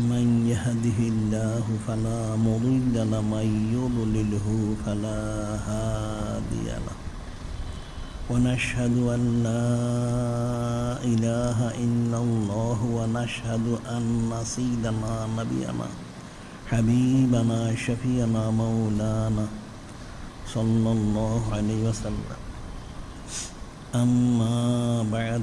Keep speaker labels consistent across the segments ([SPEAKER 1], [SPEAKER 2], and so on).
[SPEAKER 1] من يهده الله فلا مضل له من يضلله فلا هادي له. ونشهد أن لا إله إلا الله ونشهد أن سيدنا نبينا حبيبنا شفينا مولانا صلى الله عليه وسلم. أما بعد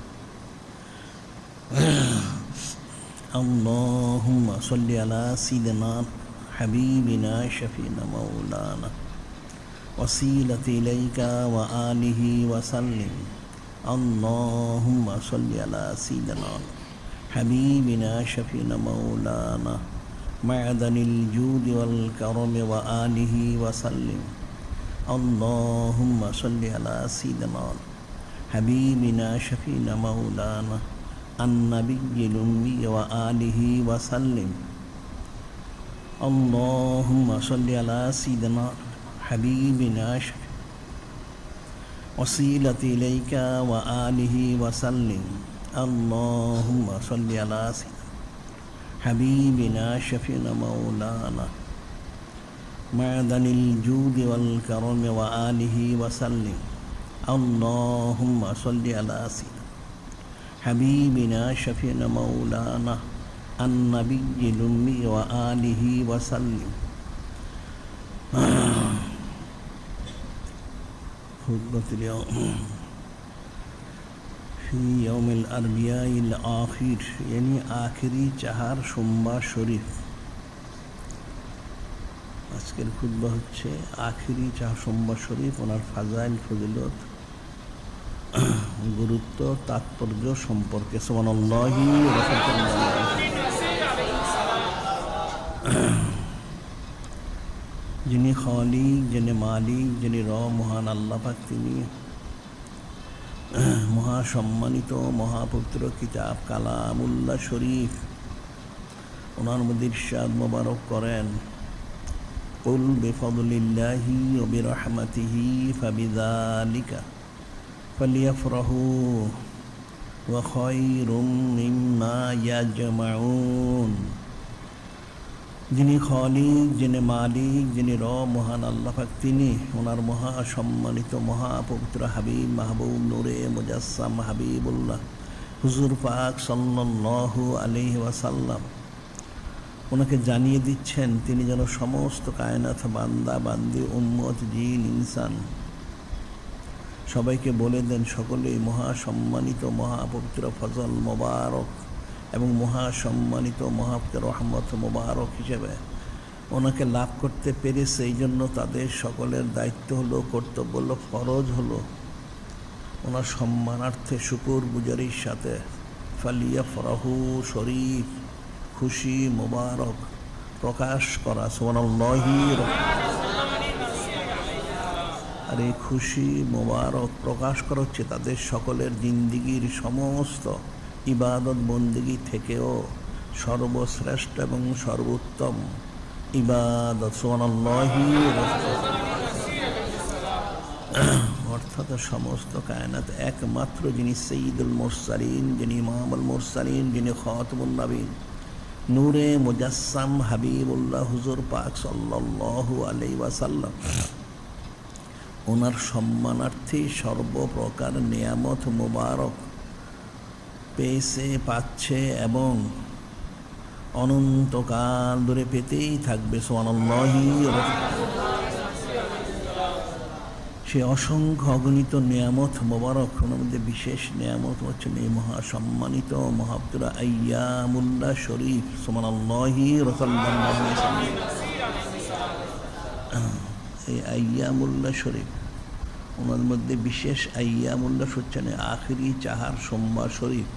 [SPEAKER 1] اللهم صل على سيدنا حبيبنا شفينا مولانا وسيلة إليك وآله وسلم اللهم صل على سيدنا حبيبنا شفينا مولانا معدن الجود والكرم وآله وسلم اللهم صل على سيدنا حبيبنا شفينا مولانا النبي الأمي وآله وسلم. اللهم صل على سيدنا حبيبنا وسيلة إليك وآله وسلم. اللهم صل على سيدنا حبيبنا شفينا مولانا. معدن الجود والكرم وآله وسلم. اللهم صل على سيدنا حبيبنا شفينا مولانا النبي الأمي وآله وسلم خطبة اليوم في يوم الأربعاء الآخر يعني آخري চাহার সোমবার শরীফ আজকের খুদ্া হচ্ছে আখিরি চাহ সোমবার শরীফ ওনার ফাজাইল ফজিলত গুরুত্ব তাৎপর্য সম্পর্কে সোমানল্লাহি যিনি খালিক যিনি মালিক যিনি র মহান আল্লাপাক তিনি মহাসম্মানিত মহাপুত্র কিতাব কালামুল্লাহ শরীফ ওনার মধ্যে ইরশাদ মোবারক করেন قل بفضل الله وبرحمته فبذلك فليفرحوا وخير مما يجمعون যিনি খলিক যিনি মালিক যিনি র মহান আল্লাহাক তিনি ওনার মহা সম্মানিত মহাপবিত্র হাবিব মাহবুব নূরে মুজাসসাম হাবিবুল্লাহ হুজুর পাক সাল্লাহ আলহি ওয়াসাল্লাম ওনাকে জানিয়ে দিচ্ছেন তিনি যেন সমস্ত কায়নাথ বান্দা বান্দি উম্মত জিন ইনসান সবাইকে বলে দেন সকলেই মহাসম্মানিত মহাপবিত্র ফজল মোবারক এবং মহাসম্মানিত মহাপবিত্র রহমত মোবারক হিসেবে ওনাকে লাভ করতে পেরেছে। এই জন্য তাদের সকলের দায়িত্ব হলো, কর্তব্য হলো, ফরজ হলো। ওনার সম্মানার্থে শুকুর গুজারির সাথে ফালিয়া ফরাহু শরীফ খুশি মোবারক প্রকাশ করা। সোনাল্লাহি আর এই খুশি, মোবারক প্রকাশ করা হচ্ছে তাদের সকলের জিন্দিগির সমস্ত ইবাদত বন্দিগি থেকেও সর্বশ্রেষ্ঠ এবং সর্বোত্তম ইবাদত। অর্থাৎ সমস্ত কায়নাত একমাত্র যিনি সঈদুল মোরসালিন, যিনি ইমামুল মোরসালিন, যিনি খতমুল নবীন। নূরে মুজাসসাম হাবিবুল্লাহ হুজুর পাক সাল্লাল্লাহু আলাইহি ওয়াসাল্লাম। ওনার সম্মানার্থে সর্বপ্রকার নিয়ামত মোবারক পেয়েছে, পাচ্ছে এবং অনন্তকাল ধরে পেতেই থাকবে সোয়ানাল্লাহি সে অসংখ্য অগণিত নিয়ামত মোবারক, ওনার মধ্যে বিশেষ নিয়ামত হচ্ছেন এই মহা সম্মানিত মহাবতুরা আয়ামুল্লাহ শরীফ সোমান আল্লাহি এই আয়ামুল্লাহ শরীফ। ওনার মধ্যে বিশেষ আয়ামুল্লাহ হচ্ছেন আখিরি চাহার সোমবার শরীফ।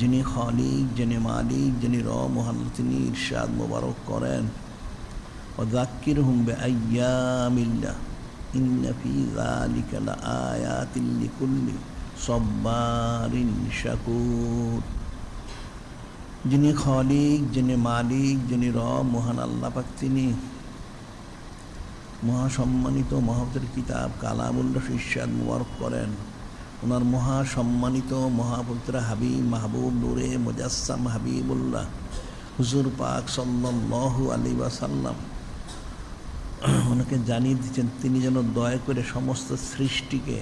[SPEAKER 1] যিনি খালিক, যিনি মালিক, যিনি র মহান, তিনি ইরশাদ মোবারক করেন। ও জাক্কির হুমবে আয়ামিল্লাহ ইন্ন ফি যালিকা লাআয়াতিন লিকুল্লি সব্বারিন শাকুর। যিনি খালিক, যিনি মালিক, যিনি র মহান, আল্লাহ পাক তিনি মহাসম্মানিত মহাবতের কিতাব কালামুল্লাহ ইরশাদ মুবারক করেন ওনার মহাসম্মানিত মহাপুত্র হাবিব মাহবুব নূরে মুজাসসাম হাবিবুল্লাহ, হুজুর পাক সাল্লাল্লাহু আলাইহি ওয়াসাল্লাম। ওনাকে জানিয়ে দিচ্ছেন তিনি যেন দয়া করে সমস্ত সৃষ্টিকে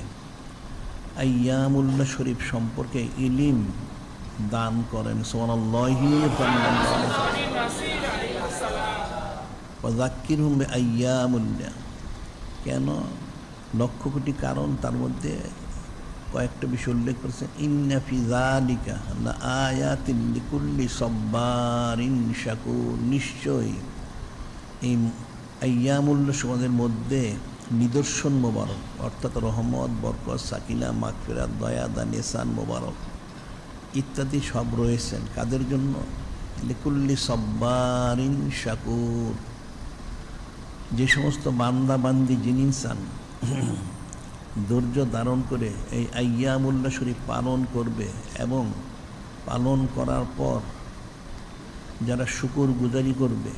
[SPEAKER 1] আয়ামুল্লাহ শরীফ সম্পর্কে ইলিম দান করেন। সোমানাল্লাহি জাক্কির হুমবে কেন? লক্ষ কোটি কারণ তার মধ্যে কয়েকটা বিষয় উল্লেখ করেছেন ইন্নাফি জালিকা আয়াতিন লিকুল্লি সব্বারিন শাকুর। নিশ্চয়ই এই আয়ামুল্লা সমাজের মধ্যে নিদর্শন মোবারক, অর্থাৎ রহমত, বরকত, সাকিনা মাকফেরাত দয়া দা নেসান মোবারক ইত্যাদি সব রয়েছেন। কাদের জন্য? লিকুল্লি সব্বারিন শাকুর। যে সমস্ত বান্দা বান্দি জিনিসান ধৈর্য ধারণ করে এই আয়ামুল্লা শরীফ পালন করবে এবং পালন করার পর যারা শুকুর গুজারি করবে,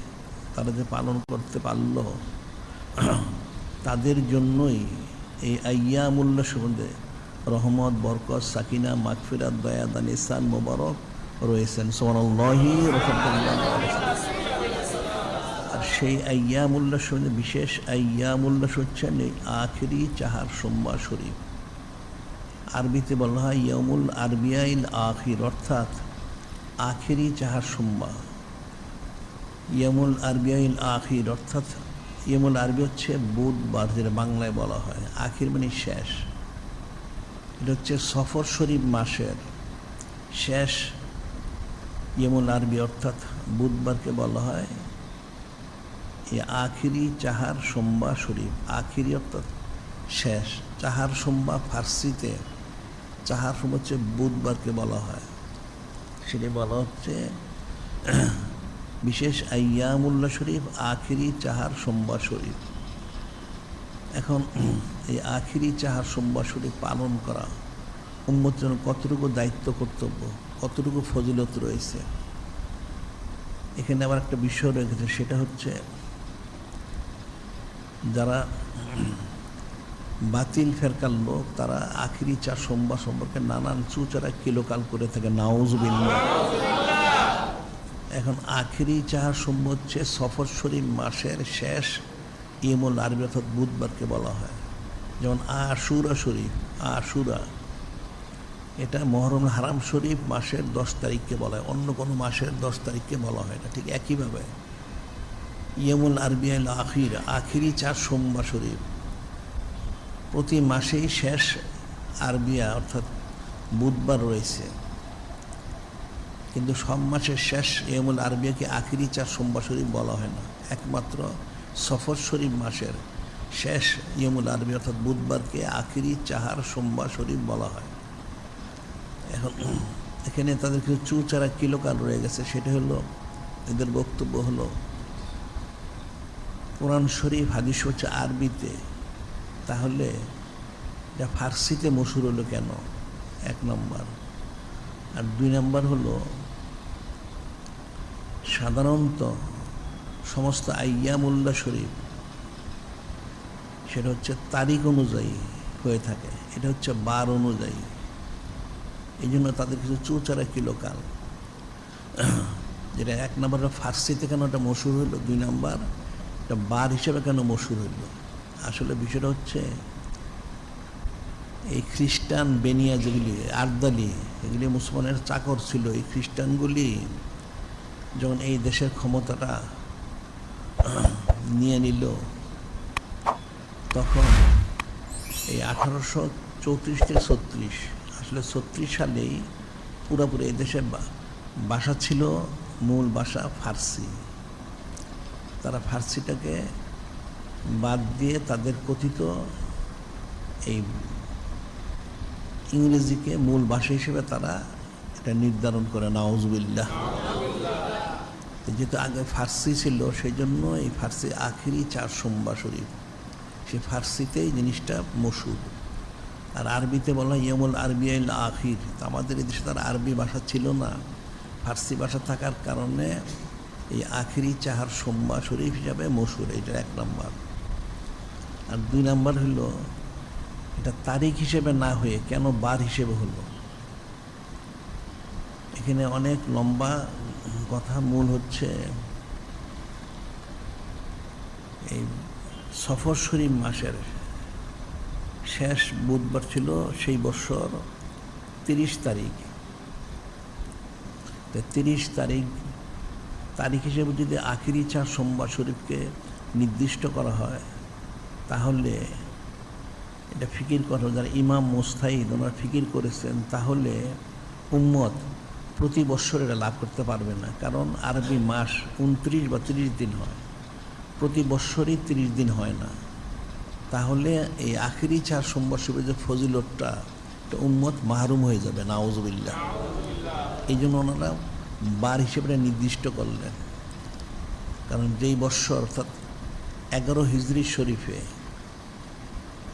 [SPEAKER 1] তারা যে পালন করতে পারল, তাদের জন্যই এই আয়ামুল্লা সম্বন্ধে রহমত, বরকত, সাকিনা মাকফিরাত দয়াদান ইসান মোবারক রয়েছেন। আর সেই আয়ামুল্লাহ সম্বন্ধে বিশেষ আয়ামুল্লাহ হচ্ছেন এই আখেরি চাহার সোমবার শরীফ। আরবিতে বলা হয় ইয়ামুল আরবিয়াইল আখির, অর্থাৎ আখেরি চাহার সোমবার। ইয়ামুল আরবিয়াইল আখির, অর্থাৎ ইয়মুল আরবি হচ্ছে বুধবার, যেটা বাংলায় বলা হয়। আখির মানে শেষ। এটা হচ্ছে সফর শরীফ মাসের। শেষ ইয়মুল আরবি, অর্থাৎ বুধবারকে বলা হয় এই আখিরি চাহার সোমবার শরীফ, আখিরি অর্থাৎ শেষ। চাহার সোমবার ফার্সিতে, চাহার সোম হচ্ছে বুধবারকে বলা হয়। সেটি বলা হচ্ছে বিশেষ আয়ামুল্লাহ শরীফ, আখিরি চাহার সোমবার শরীফ। এখন এই আখিরি চাহার সোমবার শরীফ পালন করা উম্মত যেন কতটুকু দায়িত্ব কর্তব্য, কতটুকু ফজিলত রয়েছে? এখানে আবার একটা বিষয় রয়েছে, সেটা হচ্ছে যারা বাতিল ফেরকার লোক, তারা আখিরি চার সোমবার সম্পর্কে নানান চুচারা কিলোকাল করে থাকে। নাউজবিল্লা এখন আখিরি চাহার সম্ভব হচ্ছে সফর শরীফ মাসের শেষ ইমুল আরবি অর্থাৎ বুধবারকে বলা হয়। যেমন আশুরা শরীফ, আশুরা। এটা মহরম হারাম শরীফ মাসের দশ তারিখকে বলা হয়। অন্য কোনো মাসের দশ তারিখকে বলা হয় না। ঠিক একইভাবে ইয়মুল আরবিয়াল আখির, আখিরি চার সোমবার শরীফ। প্রতি মাসেই শেষ আরবিয়া, অর্থাৎ বুধবার রয়েছে। কিন্তু সব মাসের শেষ এমুল আরবিয়াকে আখিরি চার সোমবার শরীফ বলা হয় না। একমাত্র সফর শরীফ মাসের শেষ ইয়মুল আরবি, অর্থাৎ বুধবারকে আখিরি চাহার সোমবার শরীফ বলা হয়। এখন এখানে তাদের কিছু চুচারা কিলোকাল রয়ে গেছে। সেটা হলো, এদের বক্তব্য হলো কোরআন শরীফ, হাদিস হচ্ছে আরবিতে, তাহলে এটা ফার্সিতে মশুর হলো কেন? এক নম্বর। আর দুই নম্বর হলো, সাধারণত সমস্ত আয়ামুল্লাহ শরীফ, সেটা হচ্ছে তারিখ অনুযায়ী হয়ে থাকে। এটা হচ্ছে বার অনুযায়ী। এই জন্য তাদের কিছু চৌচারা কিলোকাল যেটা এক নম্বর ফার্সিতে কেন ওটা মশুর হইল দুই নম্বর এটা বার হিসেবে কেন মশুর হইল? আসলে বিষয়টা হচ্ছে, এই খ্রিস্টান বেনিয়া যেগুলি, আর্দালি, এগুলি মুসলমানের চাকর ছিল। এই খ্রিস্টানগুলি যখন এই দেশের ক্ষমতাটা নিয়ে নিল, তখন এই আঠারোশো চৌত্রিশ থেকে ছত্রিশ, আসলে ছত্রিশ সালেই পুরোপুরি এদেশে বা- বাসা ছিল মূল ভাষা ফার্সি। তারা ফার্সিটাকে বাদ দিয়ে তাদের কথিত এই ইংরেজিকে মূল ভাষা হিসেবে তারা এটা নির্ধারণ করে নাওজবিল্লাহ যেহেতু আগে ফার্সি ছিল সেই জন্য এই ফার্সি আখিরি চার সোমবার শরীফ। সে ফার্সিতেই জিনিসটা মশুর আর আরবিতে বলা ইয়মুল আরবি আল আখির। আমাদের এই দেশে তার আরবি ভাষা ছিল না। ফার্সি ভাষা থাকার কারণে এই আখিরি চাহার সোমবার শরীফ হিসাবে মশুর এটা এক নম্বর। আর দুই নম্বর হলো এটা তারিখ হিসেবে না হয়ে কেন বার হিসেবে হলো? এখানে অনেক লম্বা কথা মূল হচ্ছে, এই সফর শরীফ মাসের শেষ বুধবার ছিল, সেই বছর তিরিশ তারিখ। তিরিশ তারিখ তারিখ হিসেবে যদি আখিরি চার সোমবার শরীফকে নির্দিষ্ট করা হয়, তাহলে এটা ফিকির করা যারা ইমাম মোস্তাহিদ ওনারা ফিকির করেছেন, তাহলে উম্মত প্রতি বছর এটা লাভ করতে পারবে না। কারণ আরবি মাস উনত্রিশ বা তিরিশ দিন হয়। প্রতি বছরই তিরিশ দিন হয় না। তাহলে এই আখিরি চার সোমবার শুভে যে ফজিলতটা, এটা উম্মত মাহরুম হয়ে যাবে নাওজবিল্লা এই জন্য ওনারা বার হিসেবে নির্দিষ্ট করলেন। কারণ যেই বৎসর অর্থাৎ এগারো হিজরি শরীফে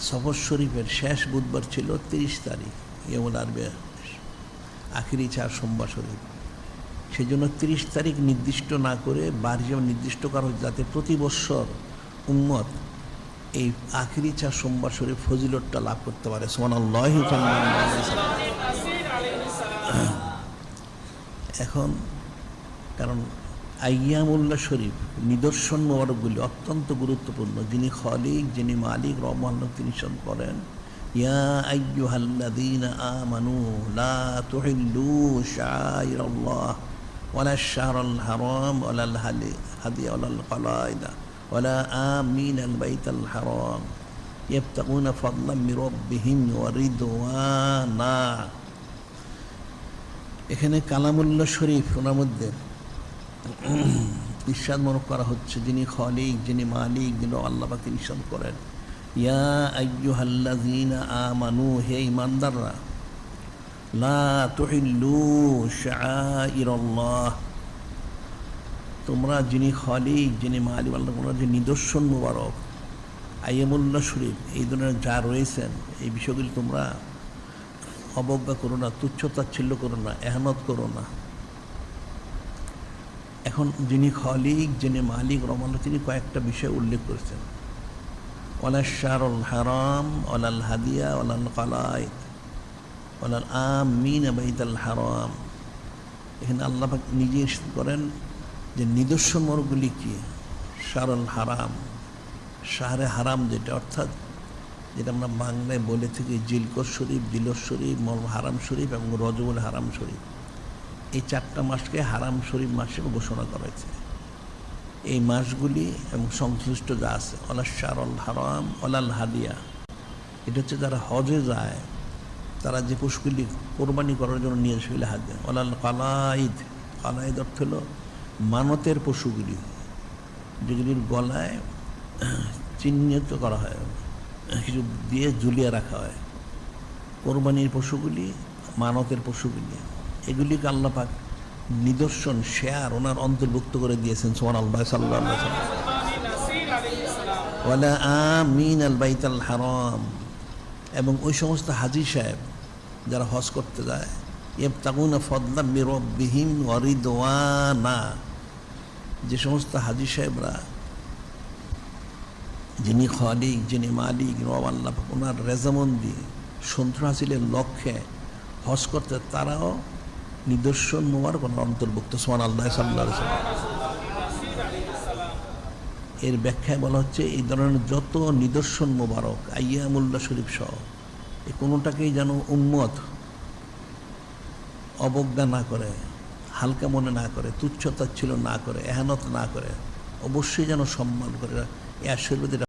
[SPEAKER 1] সফর শরীফের শেষ বুধবার ছিল তিরিশ তারিখ, ইয়মুল আরবে আখিরি চার সোমবার শরীফ। সেই জন্য তিরিশ তারিখ নির্দিষ্ট না করে বার হিসেবে নির্দিষ্ট করা হয়েছে যাতে প্রতি বৎসর উম্মত এই আখিরি চার সোমবার শরীফ ফজিলতটা লাভ করতে পারে। সোমান আল্লাহ এখন কারণ আইয়ামুল্লাহ শরীফ নিদর্শন মোবারকগুলি অত্যন্ত গুরুত্বপূর্ণ যিনি খলিক যিনি মালিক রহমান তিনি সব করেন ইয়া আইয়ুহাল্লাযীন আমানু লা তুহিল্লু শাইরাল্লাহ ওয়ালা শাহরাল হারাম ওয়ালা হালি হাদি ওয়ালা কলাইদা ওয়ালা আমিন আল বাইতাল হারাম يبتغون فضلا من ربهم ورضوانا এখানে কালামুল্লাহ শরীফ ওনার মধ্যে ইরশাদ মনে করা হচ্ছে, যিনি খলিক, যিনি মালিক, যিনি আল্লাহ পাকে ইরশাদ করেন। ইয়া আইয়ুহাল্লাযীনা আমানু, হে ইমানদাররা লা তুহিল্লু শাআইরাল্লাহ। তোমরা যিনি খলিক, যিনি মালিক আল্লাহ তোমরা যে নিদর্শন মুবারক। আইয়ামুল্লাহ শরীফ, এই ধরনের যা রয়েছেন, এই বিষয়গুলি তোমরা অবজ্ঞা করো না তুচ্ছতাচ্ছিল্য করো না এহমত করো না। এখন যিনি খলিক, যিনি মালিক, রহমান তিনি কয়েকটা বিষয় উল্লেখ করেছেন। ওলাল শাহরুল হারাম ওলাল হাদিয়া ওলাল কালাইদ ওলাল আমিন বাইতাল হারাম। এখানে আল্লাহ নিজে করেন যে নিদর্শন মরগুলি কি? শাহরুল হারাম, শাহরে হারাম যেটা, অর্থাৎ যেটা আমরা বাংলায় বলে থাকি জিলকর শরীফ, দিলর শরীফ মল হারাম শরীফ এবং রজবুল হারাম শরীফ। এই চারটা মাসকে হারাম শরীফ মাসে ঘোষণা করা হয়েছে। এই মাসগুলি এবং সংশ্লিষ্ট যা আছে অলাল শারল হারাম, অলাল হাদিয়া, এটা হচ্ছে যারা হজে যায়, তারা যে পশুগুলি কোরবানি করার জন্য নিয়ে সেগুলি হাদিয়া। অলাল কালাইদ কালাইদ অর্থ হলো মানতের পশুগুলি, যেগুলির গলায় চিহ্নিত করা হয়। কিছু দিয়ে ঝুলিয়ে রাখা হয়। কোরবানির পশুগুলি, মানতের পশুগুলি। এগুলিকে আল্লাহ পাক নিদর্শন, শেয়ার ওনার অন্তর্ভুক্ত করে দিয়েছেন সোমান আল্লাহ সাল্লাহ ওয়ালা আমিন আল বাইতাল হারাম। এবং ওই সমস্ত হাজি সাহেব যারা হজ করতে যায় এব তাগুনা ফদলা মিরবিহীন ওয়ারিদওয়ানা যে সমস্ত হাজি সাহেবরা যিনি খলিক, যিনি মালিক, রব আল্লাহ ওনার রেজামন্দি সন্ত্র হাসিলের লক্ষ্যে হজ করতে তারাও নিদর্শন মোবারক অন্তর্ভুক্ত সোমান আল্লাহ সাল্লাহ এর ব্যাখ্যায় বলা হচ্ছে, এই ধরনের যত নিদর্শন মোবারক আইয়ামুল্লাহ শরীফ সহ এই কোনোটাকেই যেন উন্মত অবজ্ঞা না করে, হালকা মনে না করে তুচ্ছতাচ্ছিল না করে, এহানত না করে, অবশ্যই যেন সম্মান করে এর শরীফের